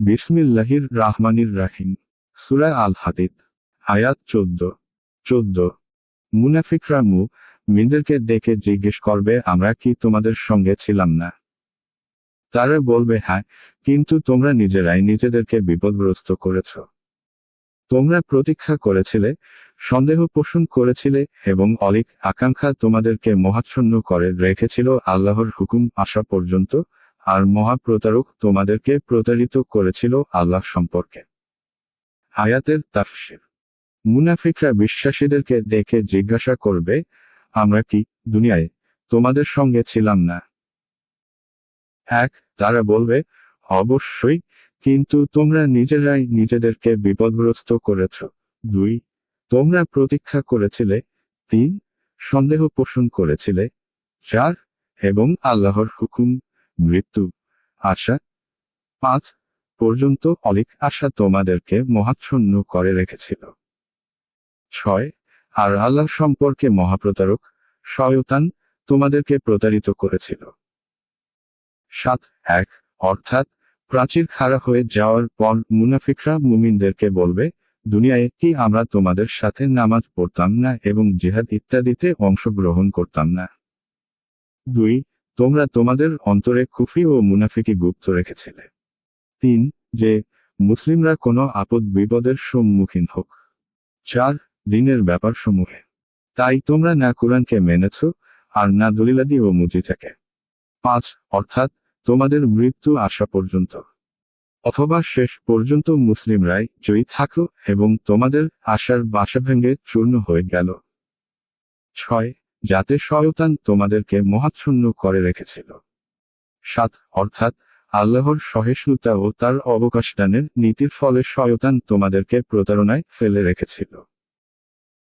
বিসমিল্লাহির রাহমানির রাহিম। সুরা আল হাদিদ আয়াত চোদ্দ। চোদ্দ। মুনাফিকরা মু মিনদেরকে ডেকে জিজ্ঞেস করবে, আমরা কি তোমাদের সঙ্গে ছিলাম না? তারা বলবে হ্যাঁ কিন্তু তোমরা নিজেরাই নিজেদেরকে বিপদগ্রস্ত করেছ। তোমরা প্রতীক্ষা করেছিলে, সন্দেহ পোষণ করেছিলে এবং অলিক আকাঙ্ক্ষা তোমাদেরকে মহাচ্ছন্ন করে রেখেছিল আল্লাহর হুকুম আসা পর্যন্ত আর মহাপ্রতারক তোমাদেরকে প্রতারিত করেছিল আল্লাহ সম্পর্কে। আয়াতের তাফসির। মুনাফিকরা বিশ্বাসীদেরকে ডেকে জিজ্ঞাসা করবে, আমরা কি দুনিয়ায় তোমাদের সঙ্গে ছিলাম না? এক, তারা বলবে, অবশ্যই, কিন্তু তোমরা নিজেরাই নিজেদেরকে বিপদগ্রস্ত করেছ। দুই, তোমরা প্রতীক্ষা করেছিলে। তিন, সন্দেহ পোষণ করেছিলে। চার, এবং আল্লাহর হুকুম মৃত্যু। আশা। পাঁচ, পর্যন্ত অলিক আশা তোমাদেরকে মহাচ্ছন্ন করে রেখেছিল। ছয়, আর আল্লাহ সম্পর্কে মহাপ্রতারক শয়তান তোমাদেরকে প্রতারিত করেছিল। সাত, এক, অর্থাৎ প্রাচীর খাড়া হয়ে যাওয়ার পর মুনাফিকরা মুমিনদেরকে বলবে, দুনিয়ায় কি আমরা তোমাদের সাথে নামাজ পড়তাম না এবং জেহাদ ইত্যাদিতে অংশগ্রহণ করতাম না? দুই তোমরা তোমাদের অন্তরে কুফরি ও মুনাফিকি গুপ্ত রেখেছিলে। তিন, যে মুসলিমরা কোনো আপদ বিপদের সম্মুখীন হোক। চার, দিনের ব্যাপার সমূহে তাই তোমরা না কোরআনকে মেনেছ আর না দলিলাদি ও মুজিজাকে। পাঁচ, অর্থাৎ তোমাদের মৃত্যু আসা পর্যন্ত। অথবা শেষ পর্যন্ত মুসলিমরাই জয়ী থাকো এবং তোমাদের আশার বাসা ভেঙে চূর্ণ হয়ে গেল। ছয় যাতে শয়তান তোমাদেরকে মহাচ্ছন্ন করে রেখেছিল। সাত, অর্থাৎ আল্লাহর সহিষ্ণুতা ও তার অবকাশদানের নীতির ফলে শয়তান তোমাদেরকে প্রতারণায় ফেলে রেখেছিল।